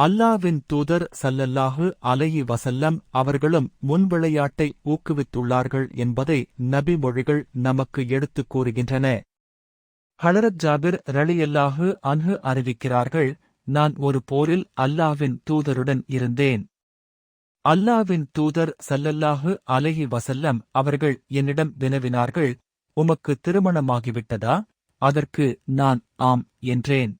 அல்லாவின் தூதர் சல்லல்லாஹு அலையி வசல்லம் அவர்களும் முன்விளையாட்டை ஊக்குவித்துள்ளார்கள் என்பதை நபி மொழிகள் நமக்கு எடுத்துக் கூறுகின்றன. ஹலரத் ஜாபிர் ரலியல்லாஹு அன்ஹு அறிவிக்கிறார்கள் நான் ஒரு போரில் அல்லாவின் தூதருடன் இருந்தேன். அல்லாவின் தூதர் சல்லல்லாஹு அலைஹி வசல்லம் அவர்கள் என்னிடம் வினவினார்கள் உமக்கு திருமணமாகிவிட்டதா? அதற்கு நான் ஆம் என்றேன்.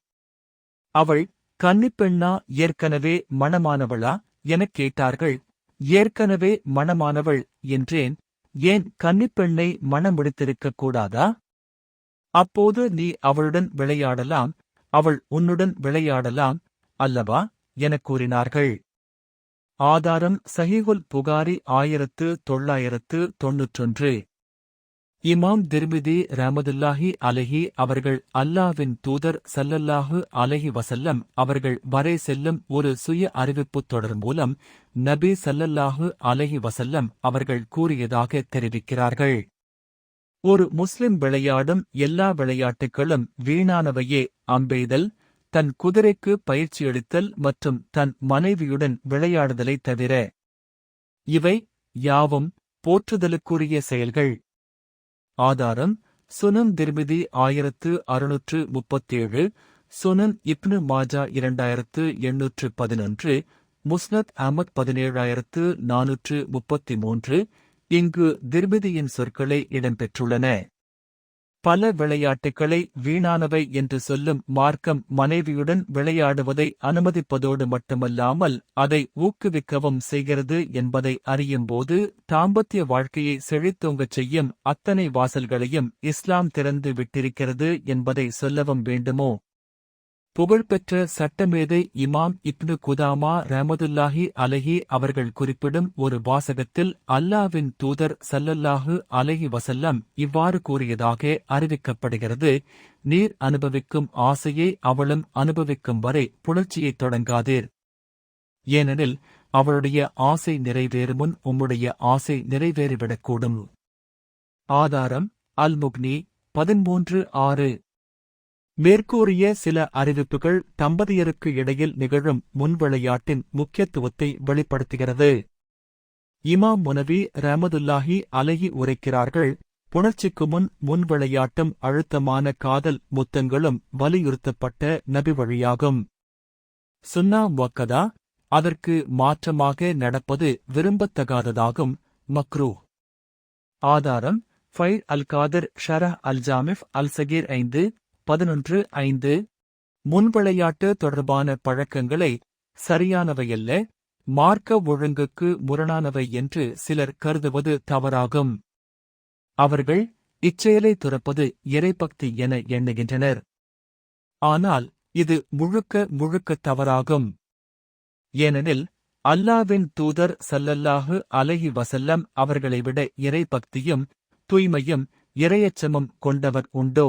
அவள் கன்னிப்பெண்ணா ஏற்கனவே மணமானவளா? எனக் கேட்டார்கள். ஏற்கனவே மணமானவள் என்றேன். ஏன் கன்னிப்பெண்ணை மணமுடித்திருக்கக் கூடாதா? அப்போது நீ அவளுடன் விளையாடலாம். அவள் உன்னுடன் விளையாடலாம் அல்லவா? எனக் கூறினார்கள். ஆதாரம் சஹிகுல் புகாரி ஆயிரத்து தொள்ளாயிரத்து தொன்னூற்றொன்று. இமாம் திர்மிதி ரமதுல்லாஹி அலஹி அவர்கள் அல்லாவின் தூதர் சல்லல்லாஹு அலஹி வசல்லம் அவர்கள் வரை செல்லும் ஒரு சுய அறிவிப்புத் தொடர் மூலம் நபி சல்லல்லாஹு அலஹி வசல்லம் அவர்கள் கூறியதாக தெரிவிக்கிறார்கள். ஒரு முஸ்லிம் விளையாடும் எல்லா விளையாட்டுகளும் வீணானவையே. அம்பெய்தல் தன் குதிரைக்கு பயிற்சியளித்தல் மற்றும் தன் மனைவியுடன் விளையாடுதலைத் தவிர இவை யாவும் போற்றுதலுக்குரிய செயல்கள். ஆதாரம் சுனன் திர்மிதி ஆயிரத்து அறுநூற்று முப்பத்தேழு சுனன் இப்னு மாஜா இரண்டாயிரத்து எண்ணூற்று பதினொன்று முஸ்னத் அஹமத் பதினேழாயிரத்து நானூற்று முப்பத்தி மூன்று இங்கு திர்மிதியின் சொற்களே இடம்பெற்றுள்ளன. பல விளையாட்டுகளை வீணானவை என்று சொல்லும் மார்க்கம் மனைவியுடன் விளையாடுவதை அனுமதிப்பதோடு மட்டுமல்லாமல் அதை ஊக்குவிக்கவும் செய்கிறது என்பதை அறியும்போது தாம்பத்திய வாழ்க்கையை செழித்தோங்கச் செய்யும் அத்தனை வாசல்களையும் இஸ்லாம் திறந்து விட்டிருக்கிறது என்பதை சொல்லவும் வேண்டுமோ? புகழ்பெற்ற சட்டமேதை இமாம் இப்னு குதாமா ரஹமதுல்லாஹி அலஹி அவர்கள் குறிப்பிடும் ஒரு வாசகத்தில் அல்லாவின் தூதர் சல்லல்லாஹு அலஹி வசல்லம் இவ்வாறு கூறியதாக அறிவிக்கப்படுகிறது நீர் அனுபவிக்கும் ஆசையை அவளும் அனுபவிக்கும் வரை புணர்ச்சியை தொடங்காதீர். ஏனெனில் அவளுடைய ஆசை நிறைவேறும் முன் உம்முடைய ஆசை நிறைவேறிவிடக்கூடும். ஆதாரம் அல் முக்னி பதிமூன்று ஆறு. மேற்கூறிய சில அறிவிப்புகள் தம்பதியருக்கு இடையில் நிகழும் முன்விளையாட்டின் முக்கியத்துவத்தை வெளிப்படுத்துகிறது. இமாம் முனவி ரஹமதுல்லாஹி அலகி உரைக்கிறார்கள் புணர்ச்சிக்கு முன் முன்விளையாட்டும் அழுத்தமான காதல் முத்தங்களும் வலியுறுத்தப்பட்ட நபி வழியாகும். சுன்னா வக்கதா அதற்கு மாற்றமாக நடப்பது விரும்பத்தகாததாகும் மக்ரூ. ஆதாரம் ஃபைர் அல் காதர் ஷரஹ் அல் ஜாமிஃப் அல் சகீர் ஐந்து பதினொன்று ஐந்து. முன்விளையாட்டு தொடர்பான பழக்கங்களை சரியானவையல்ல மார்க்க ஒழுங்குக்கு முரணானவை என்று சிலர் கருதுவது தவறாகும். அவர்கள் இச்செயலை துறப்பது இறைபக்தி என எண்ணுகின்றனர். ஆனால் இது முழுக்க முழுக்க தவறாகும். ஏனெனில் அல்லாவின் தூதர் சல்லல்லாஹு அலஹி வசல்லம் அவர்களை விட இறைபக்தியும் தூய்மையும் இரையச்சமும் கொண்டவர் உண்டோ?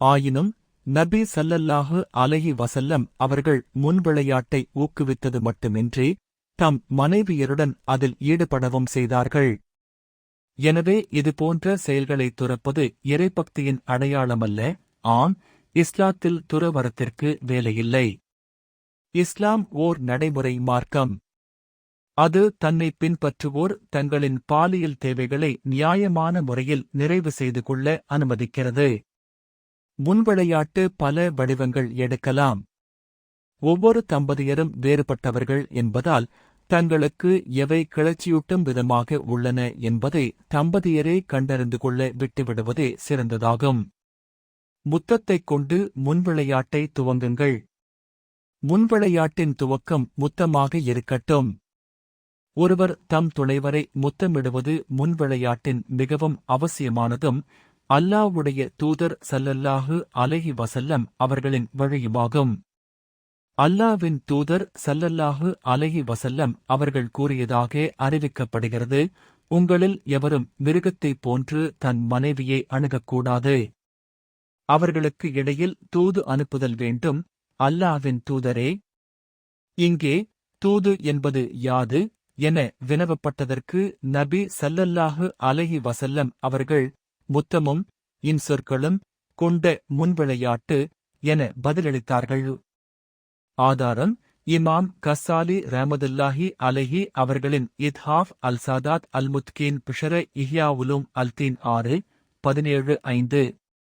ஆயினும் நபி சல்லல்லாஹு அலஹி வசல்லம் அவர்கள் முன்விளையாட்டை ஊக்குவித்தது மட்டுமின்றி தம் மனைவியருடன் அதில் ஈடுபடவும் செய்தார்கள். எனவே இதுபோன்ற செயல்களை துறப்பது இறைபக்தியின் அடையாளமல்ல. ஆம் இஸ்லாத்தில் துறவரத்திற்கு வேலையில்லை. இஸ்லாம் ஓர் நடைமுறை மார்க்கம். அது தன்னை பின்பற்றுவோர் தங்களின் பாலியல் தேவைகளை நியாயமான முறையில் நிறைவு செய்து கொள்ள அனுமதிக்கிறது. முன்விளையாட்டு பல வடிவங்கள் எடுக்கலாம். ஒவ்வொரு தம்பதியரும் வேறுபட்டவர்கள் என்பதால் தங்களுக்கு எவை கிளர்ச்சியூட்டும் விதமாக உள்ளன என்பதை தம்பதியரே கண்டறிந்து கொள்ள விட்டுவிடுவதே சிறந்ததாகும். முத்தத்தைக் கொண்டு முன்விளையாட்டை துவங்குங்கள். முன்விளையாட்டின் துவக்கம் முத்தமாக இருக்கட்டும். ஒருவர் தம் துணைவரை முத்தமிடுவது முன்விளையாட்டின் மிகவும் அவசியமானதும் அல்லாவுடைய தூதர் சல்லல்லாஹு அலஹி வசல்லம் அவர்களின் வழியுமாகும். அல்லாவின் தூதர் சல்லல்லாஹு அலஹி வசல்லம் அவர்கள் கூறியதாக அறிவிக்கப்படுகிறது. உங்களில் எவரும் மிருகத்தைப் போன்று தன் மனைவியை அணுகக்கூடாது. அவர்களுக்கு இடையில் தூது அனுப்புதல் வேண்டும். அல்லாவின் தூதரே இங்கே தூது என்பது யாது என வினவப்பட்டதற்கு நபி சல்லல்லாஹு அலஹி வசல்லம் அவர்கள் முத்தமும் இன்சொற்களும் கொண்ட முன்விளையாட்டு என பதிலளித்தார்கள். ஆதாரம் இமாம் கஸ்ஸாலி ரஹமதுல்லாஹி அலைஹி அவர்களின் இத்ஹாஃப் அல் சாதாத் அல் முத்கீன் பிஷர இஹ்யா உலும் அல்தீன் ஆறு பதினேழு ஐந்து.